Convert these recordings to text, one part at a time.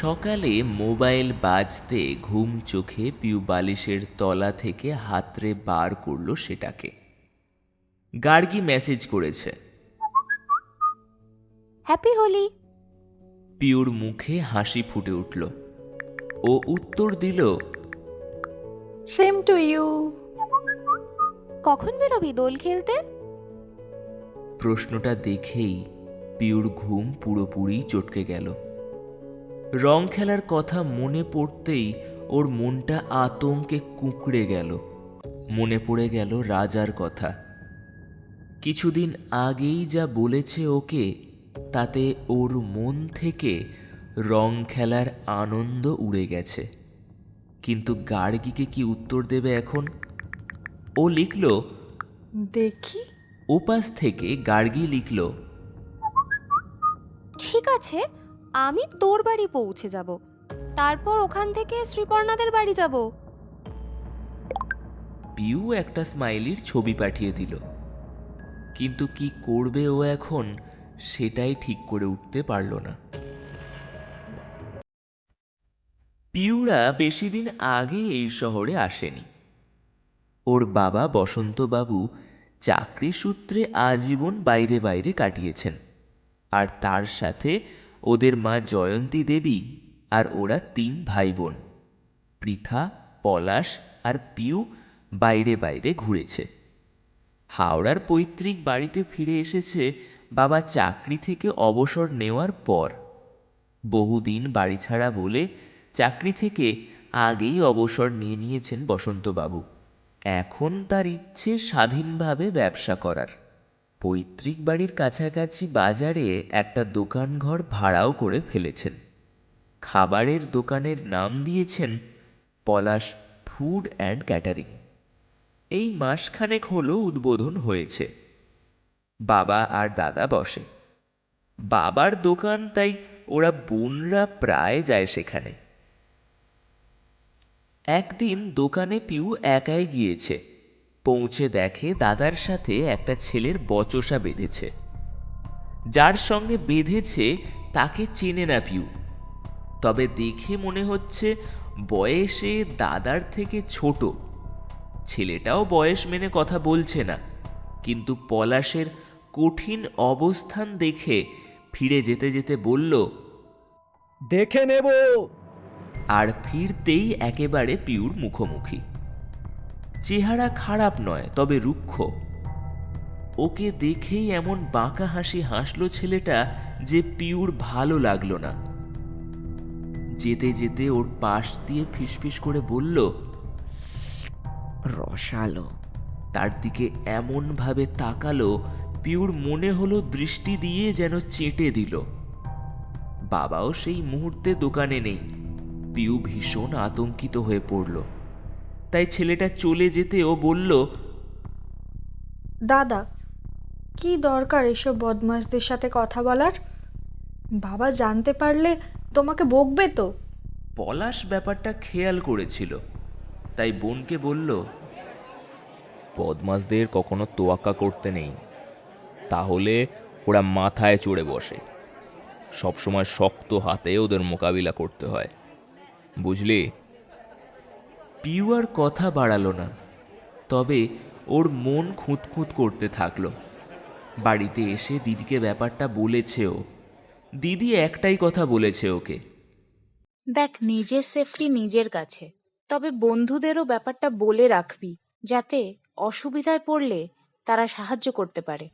সকালে মোবাইল বাজতে ঘুম চোখে পিউ বালিশের তলা থেকে হাতরে বার করল সেটাকে। গার্গী মেসেজ করেছে। হ্যাপি হোলি। পিউর মুখে হাসি ফুটে উঠল। ও উত্তর দিল সেম টু ইউ কখন বেরোবি দোল খেলতে? প্রশ্নটা দেখেই পিউর ঘুম পুরোপুরি চটকে গেল। রং খেলার কথা মনে পড়তেই ওর মনটা আতঙ্কে কুঁকড়ে গেল। মনে পড়ে গেল রাজার কথা। কিছুদিন আগেই যা বলেছে ওকে তাতে ওর মন থেকে রং খেলার আনন্দ উড়ে গেছে। কিন্তু গার্গীকে কি উত্তর দেবে এখন? ও লিখল দেখি। ওপাশ থেকে গার্গী লিখল ঠিক আছে আমি তোর বাড়ি পৌঁছে যাব। তারপর ওখান থেকে শ্রীপর্ণাদের বাড়ি যাব। পিউ একটা স্মাইলির ছবি পাঠিয়ে দিল। কিন্তু কি করবে ও এখন, সেটাই ঠিক করে উঠতে পারল না। পিউরা বেশি দিন আগে এই শহরে আসেনি। ওর বাবা বসন্তবাবু চাকরি সূত্রে আজীবন বাইরে বাইরে কাটিয়েছেন। আর তার সাথে ওদের মা জয়ন্তী দেবী আর ওরা তিন ভাই বোন পৃথা, পলাশ আর পিউ বাইরে বাইরে ঘুরেছে। হাওড়ার পৈতৃক বাড়িতে ফিরে এসেছে বাবা চাকরি থেকে অবসর নেওয়ার পর। বহুদিন বাড়ি ছাড়া বলে চাকরি থেকে আগেই অবসর নিয়ে নিয়েছেন বসন্তবাবু। এখন তার ইচ্ছে স্বাধীনভাবে ব্যবসা করার। পৈতৃক বাড়ির কাছাকাছি বাজারে একটা দোকান ঘর ভাড়াও করে ফেলেছেন। খাবারের দোকানের নাম দিয়েছেন পলাশ ফুড অ্যান্ড ক্যাটারিং। এই মাসখানেক হলো উদ্বোধন হয়েছে। বাবা আর দাদা বসে। বাবার দোকান তাই ওরা বোনরা প্রায় যায় সেখানে। একদিন দোকানে পিউ একাই গিয়েছে। পৌঁছে দেখে দাদার সাথে একটা ছেলের বচসা বেঁধেছে। যার সঙ্গে বেঁধেছে তাকে চেনে না পিউ। তবে দেখে মনে হচ্ছে বয়সে দাদার থেকে ছোট। ছেলেটাও বয়স মেনে কথা বলছে না কিন্তু পলাশের কঠিন অবস্থান দেখে ফিরে যেতে যেতে বলল দেখে নেব। আর ফিরতেই একেবারে পিউর মুখোমুখি। চেহারা খারাপ নয়, তবে রুক্ষ। ওকে দেখেই এমন বাঁকা হাসি হাসলো ছেলেটা যে পিউর ভালো লাগল না। যেতে যেতে ওর পাশ দিয়ে ফিসফিস করে বলল, রসালো। তার দিকে এমনভাবে তাকালো, পিউর মনে হলো দৃষ্টি দিয়ে যেন চেটে দিল। বাবাও সেই মুহূর্তে দোকানে নেই। পিউ ভীষণ আতঙ্কিত হয়ে পড়ল। তাই ছেলেটা চলে যেতে ও বলল দাদা কি দরকার এসব বদমাশদের সাথে কথা বলার? বাবা জানতে পারলে তোমাকে বকবে তো? পলাশ ব্যাপারটা খেয়াল করেছিল তাই বোনকে বলল বদমাসদের কখনো তোয়াক্কা করতে নেই। তাহলে ওরা মাথায় চড়ে বসে। সবসময় শক্ত হাতে ওদের মোকাবিলা করতে হয়। বুঝলি? পিউ আর কথা বাড়ালো না। তবে ওর মন খুঁতখুঁত করতে থাকল। বাড়িতে এসে দিদিকে ব্যাপারটা বলেছেও দিদি একটাই কথা বলেছে ওকে। দেখ নিজের সেফটি নিজের কাছে। তবে বন্ধুদেরও ব্যাপারটা বলে রাখবি যাতে অসুবিধায় পড়লে তারা সাহায্য করতে পারে।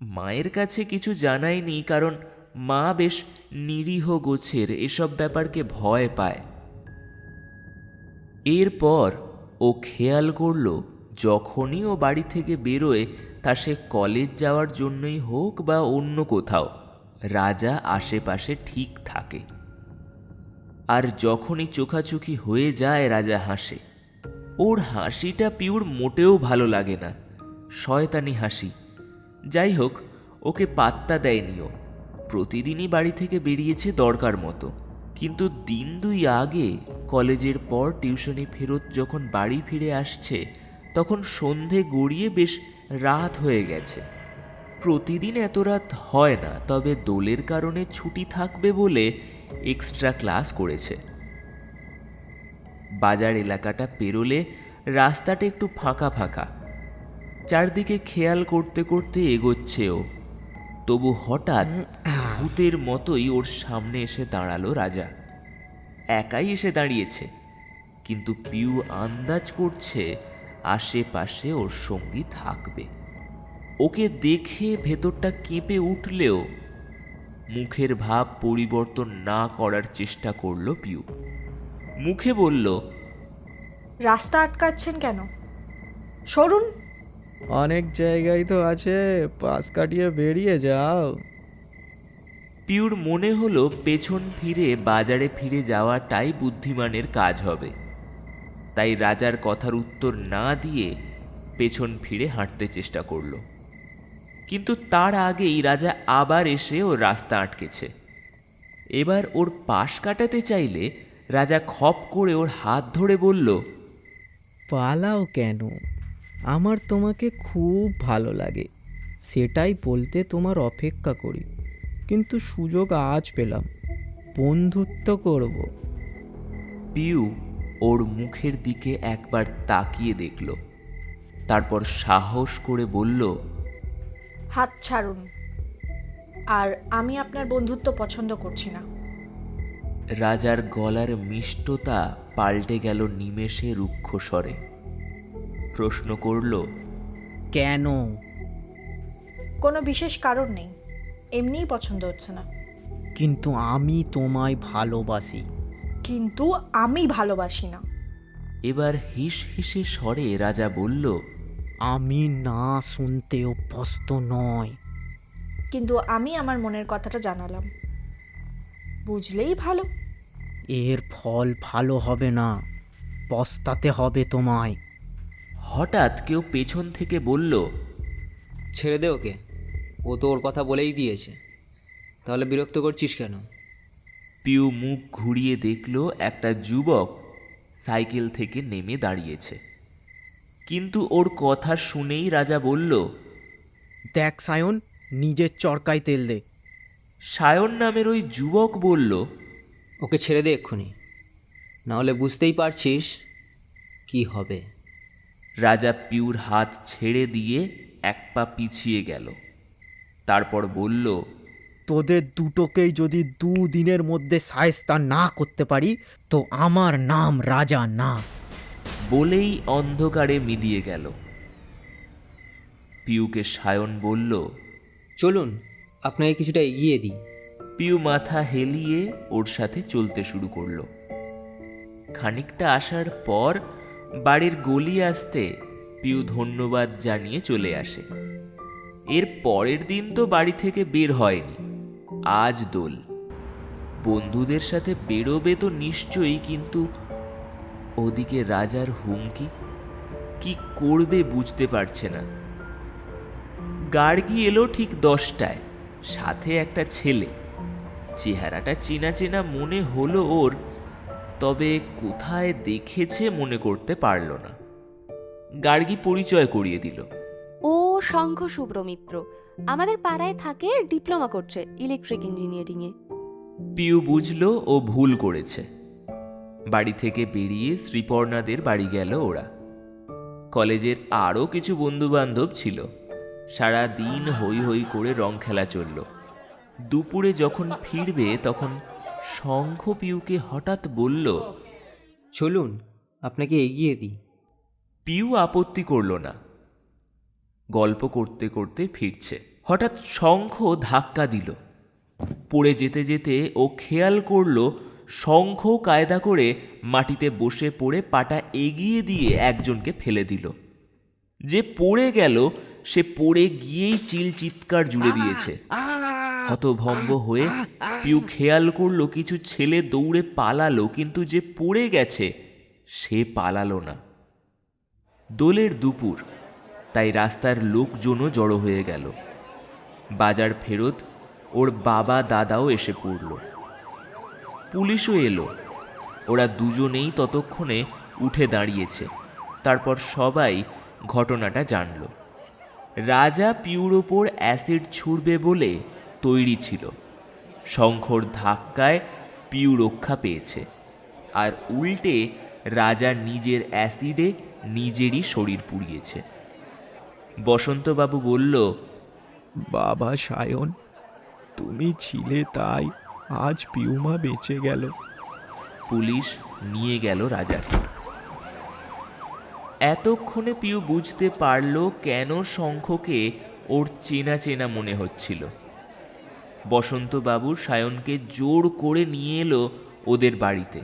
মায়ের কাছে কিছু জানায়নি কারণ মা বেশ নিরীহ গোছের এসব ব্যাপারকে ভয় পায়। এরপর ও খেয়াল করল, যখনই ও বাড়ি থেকে বেরোয়, তা সে কলেজ যাওয়ার জন্যই হোক বা অন্য কোথাও, রাজা আশেপাশে ঠিক থাকে। আর যখনই চোখাচোখি হয়ে যায়, রাজা হাসে। ওর হাসিটা পিউর মোটেও ভালো লাগে না। শয়তানি হাসি। যাই হোক, ওকে পাত্তা দেয়নি ও। প্রতিদিনই বাড়ি থেকে বেরিয়েছে দরকার মতো। কিন্তু দিন দুই আগে কলেজের পর টিউশনি ফেরত যখন বাড়ি ফিরে আসছে, তখন সন্ধে গড়িয়ে বেশ রাত হয়ে গেছে। প্রতিদিন এত রাত হয় না, তবে দোলের কারণে ছুটি থাকবে বলে এক্সট্রা ক্লাস করেছে। বাজার এলাকাটা পেরোলে রাস্তাটা একটু ফাঁকা ফাঁকা। চারদিকে খেয়াল করতে করতে এগোচ্ছে ও। তবু হঠাৎ ভূতের মতোই ওর সামনে এসে দাঁড়াল রাজা। একাই এসে দাঁড়িয়েছে কিন্তু পিউ আন্দাজ করছে আশেপাশে ওর সঙ্গী থাকবে। ওকে দেখে ভেতরটা কেঁপে উঠলেও মুখের ভাব পরিবর্তন না করার চেষ্টা করল পিউ। মুখে বলল রাস্তা আটকাচ্ছেন কেন? সরুন। অনেক জায়গায় তো আছে পাশ কাটিয়ে বেরিয়ে যাও। পিউর মনে হলো পেছন ফিরে বাজারে ফিরে যাওয়াটাই বুদ্ধিমানের কাজ হবে। তাই রাজার কথার উত্তর না দিয়ে পেছন ফিরে হাঁটতে চেষ্টা করল। কিন্তু তার আগেই রাজা আবার এসে ওর রাস্তা আটকেছে। এবার ওর পাশ কাটাতে চাইলে রাজা খপ করে ওর হাত ধরে বলল, পালাও কেন? আমার তোমাকে খুব ভালো লাগে। সেটাই বলতে তোমার অপেক্ষা করি। কিন্তু সুযোগ আজ পেলাম। বন্ধুত্ব করব। পিউ ওর মুখের দিকে একবার তাকিয়ে দেখল। তারপর সাহস করে বলল হাত ছাড়ুন। আর আমি আপনার বন্ধুত্ব পছন্দ করছি না। রাজার গলার মিষ্টতা পাল্টে গেল নিমেষে রুক্ষ স্বরে প্রশ্ন করল কেন? কোনো বিশেষ কারণ নেই। এমনিই পছন্দ হচ্ছে না। কিন্তু আমি তোমায় ভালোবাসি। কিন্তু আমি ভালোবাসি না। এবার হিস হিসে স্বরে রাজা বলল আমি না শুনতে অভ্যস্ত নয়। কিন্তু আমি আমার মনের কথাটা জানালাম। বুঝলেই ভালো। এর ফল ভালো হবে না পস্তাতে হবে তোমায়। হঠাৎ কেউ পেছন থেকে বলল ছেড়ে দে ওকে। ও তো ওর কথা বলেই দিয়েছে। তাহলে বিরক্ত করছিস কেন? পিউ মুখ ঘুরিয়ে দেখল একটা যুবক সাইকেল থেকে নেমে দাঁড়িয়েছে। কিন্তু ওর কথা শুনেই রাজা বলল দেখ সায়ন নিজের চরকায় তেল দে। সায়ন নামের ওই যুবক বলল ওকে ছেড়ে দে এক্ষুনি। নাহলে বুঝতেই পারছিস কি হবে। রাজা পিউর হাত ছেড়ে দিয়ে এক পা পিছিয়ে গেল। তারপর বলল তোদের দুটোকেই যদি দুদিনের মধ্যে সায়স্তা না করতে পারি তো আমার নাম রাজা না। বলেই অন্ধকারে মিলিয়ে গেল। পিউকে সায়ন বলল চলুন আপনাকে কিছুটা এগিয়ে দিই। পিউ মাথা হেলিয়ে ওর সাথে চলতে শুরু করল। খানিকটা আসার পর বাড়ির গলি আসতে পিউ ধন্যবাদ জানিয়ে চলে আসে। এর পরের দিন তো বাড়ি থেকে বের হয়নি। আজ দোল। বন্ধুদের সাথে বেরোবে তো নিশ্চয়ই, কিন্তু ওদিকে রাজার হুমকি কি করবে বুঝতে পারছে না। গার্গি এলো ঠিক দশটায়, সাথে একটা ছেলে। চেহারাটা চেনা চেনা মনে হলো ওর, তবে কোথায় দেখেছে মনে করতে পারল না। গার্গি পরিচয় করিয়ে দিল। শঙ্খ সুব্রমিত্র। আমাদের পাড়ায় থাকে ডিপ্লোমা করছে ইলেকট্রিক ইঞ্জিনিয়ারিংয়ে। পিউ বুঝলো ও ভুল করেছে। বাড়ি থেকে বেরিয়ে শ্রীপর্ণাদের বাড়ি গেল ওরা। কলেজের আরও কিছু বন্ধুবান্ধব ছিল। সারা দিন হই হই করে রং খেলা চলল। দুপুরে যখন ফিরবে তখন শঙ্খ পিউকে হঠাৎ বলল চলুন আপনাকে এগিয়ে দিই। পিউ আপত্তি করল না। গল্প করতে করতে ফিরছে। হঠাৎ শঙ্খ ধাক্কা দিল। পড়ে যেতে যেতে ও খেয়াল করল, শঙ্খ কায়দা করে মাটিতে বসে পড়ে পাটা এগিয়ে দিয়ে একজনকে ফেলে দিল। যে পড়ে গেল, সে পড়ে গিয়েই চিল চিৎকার জুড়ে দিয়েছে। হতভম্ব হয়ে পিউ খেয়াল করল, কিছু ছেলে দৌড়ে পালালো, কিন্তু যে পড়ে গেছে, সে পালালো না। দোলের দুপুর তাই রাস্তার লোকজনও জড়ো হয়ে গেল। বাজার ফেরত ওর বাবা দাদাও এসে পড়ল। পুলিশও এলো। ওরা দুজনেই ততক্ষণে উঠে দাঁড়িয়েছে। তারপর সবাই ঘটনাটা জানল। রাজা পিউর ওপর অ্যাসিড ছুড়বে বলে তৈরি ছিল। শঙ্খর ধাক্কায় পিউ রক্ষা পেয়েছে। আর উল্টে রাজা নিজের অ্যাসিডে নিজেরই শরীর পুড়িয়েছে। বসন্তবাবু বলল বাবা সায়ন তুমি ছিলে তাই আজ পিউমা বেঁচে গেল। পুলিশ নিয়ে গেল রাজাকে। এতক্ষণে পিউ বুঝতে পারল কেন শঙ্খকে ওর চেনা চেনা মনে হচ্ছিল। বসন্তবাবু সায়নকে জোর করে নিয়ে এলো ওদের বাড়িতে।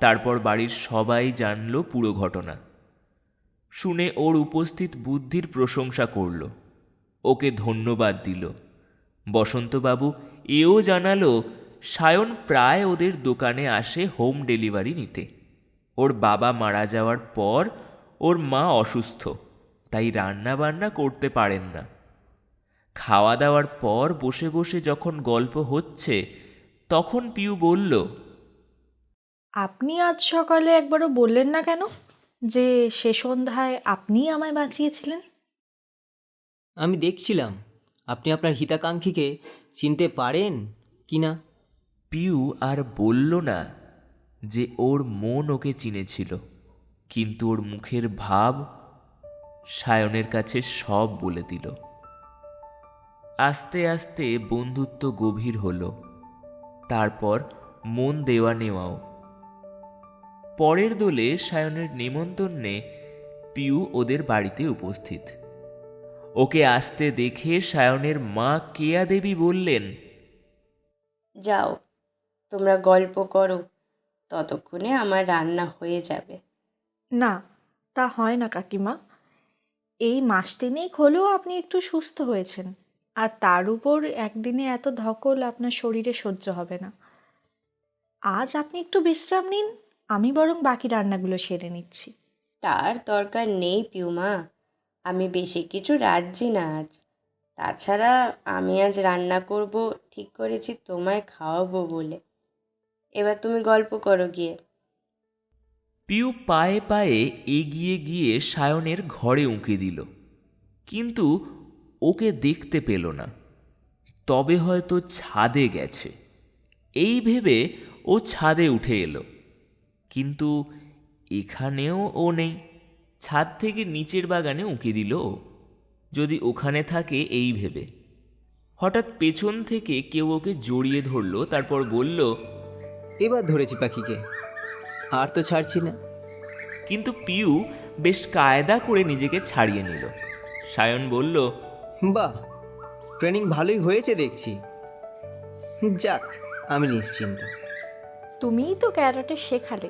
তারপর বাড়ির সবাই জানলো পুরো ঘটনা। শুনে ওর উপস্থিত বুদ্ধির প্রশংসা করল। ওকে ধন্যবাদ দিল। বসন্তবাবু এও জানালো, সায়ন প্রায় ওদের দোকানে আসে হোম ডেলিভারি নিতে। ওর বাবা মারা যাওয়ার পর ওর মা অসুস্থ, তাই রান্না বান্না করতে পারেন না। খাওয়া দাওয়ার পর বসে বসে যখন গল্প হচ্ছে, তখন পিউ বলল, আপনি আজ সকালে একবারও বললেন না কেন? যে সে সন্ধ্যায় আপনিই আমায় বাঁচিয়েছিলেন? আমি দেখছিলাম। আপনি আপনার হিতাকাঙ্ক্ষীকে চিনতে পারেন কি না? পিউ আর বলল না যে ওর মন ওকে চিনেছিল কিন্তু ওর মুখের ভাব সায়নের কাছে সব বলে দিল। আস্তে আস্তে বন্ধুত্ব গভীর হলো। তারপর মন দেওয়া নেওয়াও পরের দোলে সায়নের নেমন্তন্নে পিউ ওদের বাড়িতে উপস্থিত। ওকে আসতে দেখে সায়নের মা কেয়া দেবী বললেন যাও তোমরা গল্প করো ততক্ষণে আমার রান্না হয়ে যাবে। না তা হয় না কাকিমা। এই মাস তিনেক হলেও আপনি একটু সুস্থ হয়েছেন আর তার উপর একদিনে এত ধকল আপনার শরীরে সহ্য হবে না। আজ আপনি একটু বিশ্রাম নিন আমি বরং বাকি রান্নাগুলো সেরে নিচ্ছি। তার দরকার নেই পিউমা। আমি বেশি কিছু রাঁধছি না আজ। তাছাড়া আমি আজ রান্না করব ঠিক করেছি তোমায় খাওয়াবো বলে। এবার তুমি গল্প করো গিয়ে। পিউ পায়ে পায়ে এগিয়ে গিয়ে সায়নের ঘরে উঁকে দিল। কিন্তু ওকে দেখতে পেল না। তবে হয়তো ছাদে গেছে। এই ভেবে ও ছাদে উঠে এলো। কিন্তু এখানেও ও নেই। ছাদ থেকে নিচের বাগানে উঁকে দিল যদি ওখানে থাকে এই ভেবে। হঠাৎ পেছন থেকে কেউ ওকে জড়িয়ে ধরলো তারপর বলল এবার ধরেছি পাখিকে। আর তো ছাড়ছি না। কিন্তু পিউ বেশ কায়দা করে নিজেকে ছাড়িয়ে নিল। সায়ন বলল বাহ ট্রেনিং ভালোই হয়েছে দেখছি। যাক আমি নিশ্চিন্ত। তুমিই তো ক্যারাটে শেখালে।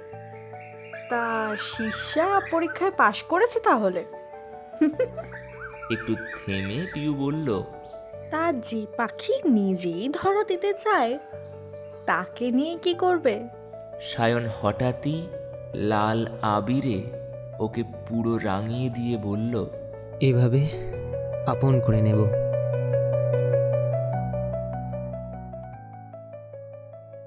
তা শিষ্যা পরীক্ষায় পাশ করেছে তাহলে? একটু থেমে পিউ বলল তা যে পাখি নিজেই ধরা দিতে চায় তাকে নিয়ে কি করবে? সায়ন হঠাৎই লাল আবিরে ওকে পুরো রাঙিয়ে দিয়ে বলল এভাবে আপন করে নেব।